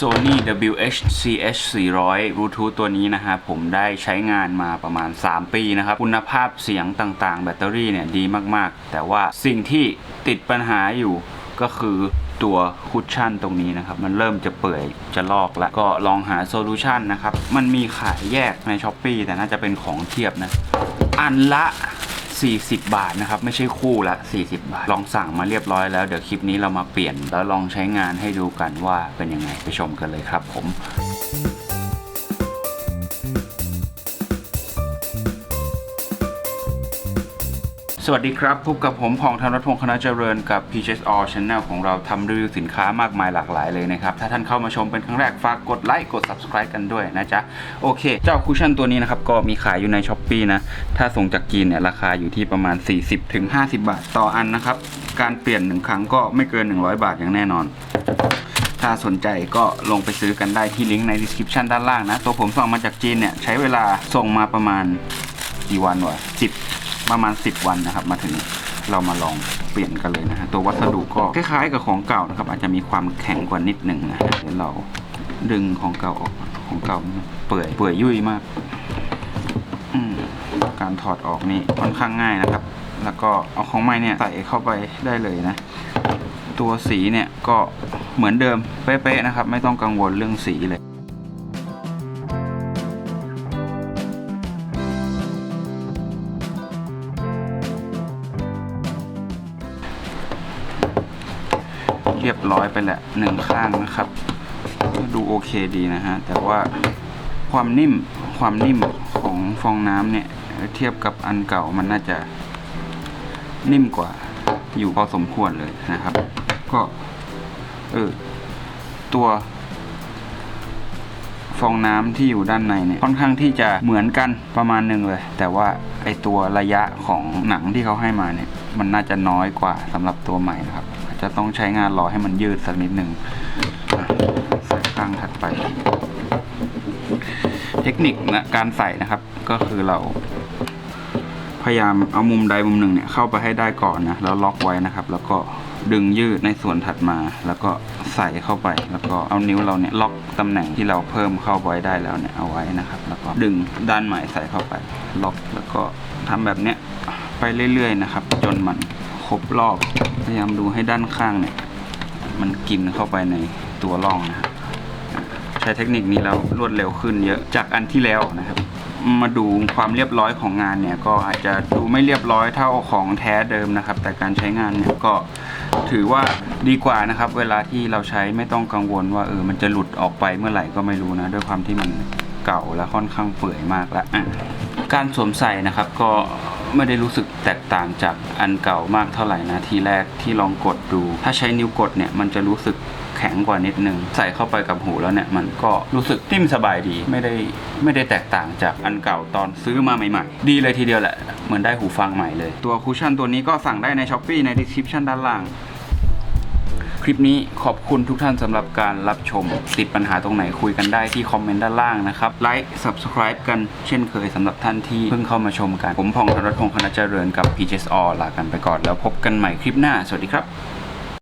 Sony WH-CH 400 Bluetooth ตัวนี้นะฮะผมได้ใช้งานมาประมาณ 3 ปีนะครับ คุณภาพเสียงต่างๆ แบตเตอรี่เนี่ยดีมากๆ แต่ว่าสิ่งที่ติดปัญหาอยู่ก็คือตัวคุชชั่นตรงนี้นะครับ มันเริ่มจะเปื่อยจะลอกแล้วก็ลองหาโซลูชันนะครับ มันมีขายแยกใน s h อ p e e แต่น่าจะเป็นของเทียบนะ อันละ 40 บาทนะครับ ไม่ใช่คู่ละ 40 บาท ลองสั่งมาเรียบร้อยแล้ว เดี๋ยวคลิปนี้เรามาเปลี่ยน แล้วลองใช้งานให้ดูกันว่าเป็นยังไงไปชมกันเลยครับผม สวัสดีครับ พบกับผมพองธนรัตน์พงษ์คณะเจริญกับ PHS All Channel ของเราทำรีวิวสินค้ามากมายหลากหลายเลยนะครับ ถ้าท่านเข้ามาชมเป็นครั้งแรก ฝากกดไลค์ กด Subscribe กันด้วยนะจ๊ะ โอเค เจ้าคุชชั่นตัวนี้นะครับ ก็มีขายอยู่ใน s h อ p e e นะ ถ้าส่งจากจีนเนี่ย ราคาอยู่ที่ประมาณ 40-50 บาทต่ออันนะครับ การเปลี่ยนหนึ่งครั้งก็ไม่เกิน 100 บาทอย่างแน่นอนถ้าสนใจก็ลงไปซื้อกันได้ที่ลิงก์ใน description ด้านล่างนะ ตัวผมสั่งมาจากจีนเนี่ยใช้เวลาส่งมาประมาณกี่วันวะสิบ ประมาณ 10 วันนะครับ มาถึงเรามาลองเปลี่ยนกันเลยนะฮะตัววัสดุก็คล้ายๆกับของเก่านะครับ อาจจะมีความแข็งกว่านิดหนึ่งนะฮะเดี๋ยวเราดึงของเก่าออกของเก่าเปื่อยเปื่อยยุ่ยมากอการถอดออกนี่ค่อนข้างง่ายนะครับ แล้วก็เอาของใหม่เนี่ยใส่เข้าไปได้เลยนะ ตัวสีเนี่ยก็เหมือนเดิมเป๊ะๆนะครับ ไม่ต้องกังวลเรื่องสีเลย เรียบร้อยไปแหละหนึ่งข้างนะครับ ดูโอเคดีนะฮะ แต่ว่าความนิ่มความนิ่มของฟองน้ำเนี่ย เทียบกับอันเก่ามันน่าจะนิ่มกว่าอยู่พอสมควรเลยนะครับ ก็เออตัวฟองน้ำที่อยู่ด้านในเนี่ยค่อนข้างที่จะเหมือนกันประมาณหนึ่งเลย แต่ว่าไอตัวระยะของหนังที่เขาให้มาเนี่ย มันน่าจะน้อยกว่าสำหรับตัวใหม่นะครับ จะต้องใช้งานรอให้มันยืดสักนิดหนึ่งใส่ข้างถัดไป เทคนิคนะการใส่นะครับ ก็คือเรา พยายามเอามุมใดมุมหนึ่งเนี่ยเข้าไปให้ได้ก่อนนะแล้วล็อกไว้นะครับ แล้วก็ดึงยืดในส่วนถัดมา แล้วก็ใส่เข้าไป แล้วก็เอานิ้วเราเนี่ยล็อกตำแหน่งที่เราเพิ่มเข้าไว้ได้แล้วเนี่ยเอาไว้นะครับ แล้วก็ดึงด้านใหม่ใส่เข้าไป ล็อกแล้วก็ทำแบบเนี้ยไปเรื่อยๆนะครับ จนมัน ครบรอบ พยายามดูให้ด้านข้างเนี่ย มันกินเข้าไปในตัวร่องนะครับใช้เทคนิคนี้แล้วรวดเร็วขึ้นเยอะจากอันที่แล้วนะครับ มาดูความเรียบร้อยของงานเนี่ย ก็อาจจะดูไม่เรียบร้อยเท่าของแท้เดิมนะครับ แต่การใช้งานเนี่ยก็ถือว่าดีกว่านะครับ เวลาที่เราใช้ไม่ต้องกังวลว่าเออมันจะหลุดออกไปเมื่อไหร่ก็ไม่รู้นะ ด้วยความที่มันเก่าและค่อนข้างเปื่อยมากแล้วอะการสวมใส่นะครับก็ ไม่ได้รู้สึกแตกต่างจากอันเก่ามากเท่าไหร่นะทีแรกที่ลองกดดู ถ้าใช้นิ้วกดเนี่ยมันจะรู้สึกแข็งกว่านิดนึง ใส่เข้าไปกับหูแล้วเนี่ย มันก็รู้สึกนิ่มสบายดีไม่ได้ไม่ได้แตกต่างจากอันเก่าตอนซื้อมาใหม่ๆ ดีเลยทีเดียวแหละ เหมือนได้หูฟังใหม่เลย ตัวคูชั่นตัวนี้ก็สั่งได้ใน s h อ p e e ใน description ด้านล่าง คลิปนี้ขอบคุณทุกท่านสำหรับการรับชม ติดปัญหาตรงไหนคุยกันได้ที่คอมเมนต์ด้านล่างนะครับไลค์ subscribe กันเช่นเคยสำหรับท่านที่เพิ่งเข้ามาชมกัน ผมพองธนรัตน์พงษ์คณะเจริญกับ PJS All ลากันไปก่อนแล้วพบกันใหม่คลิปหน้า สวัสดีครับ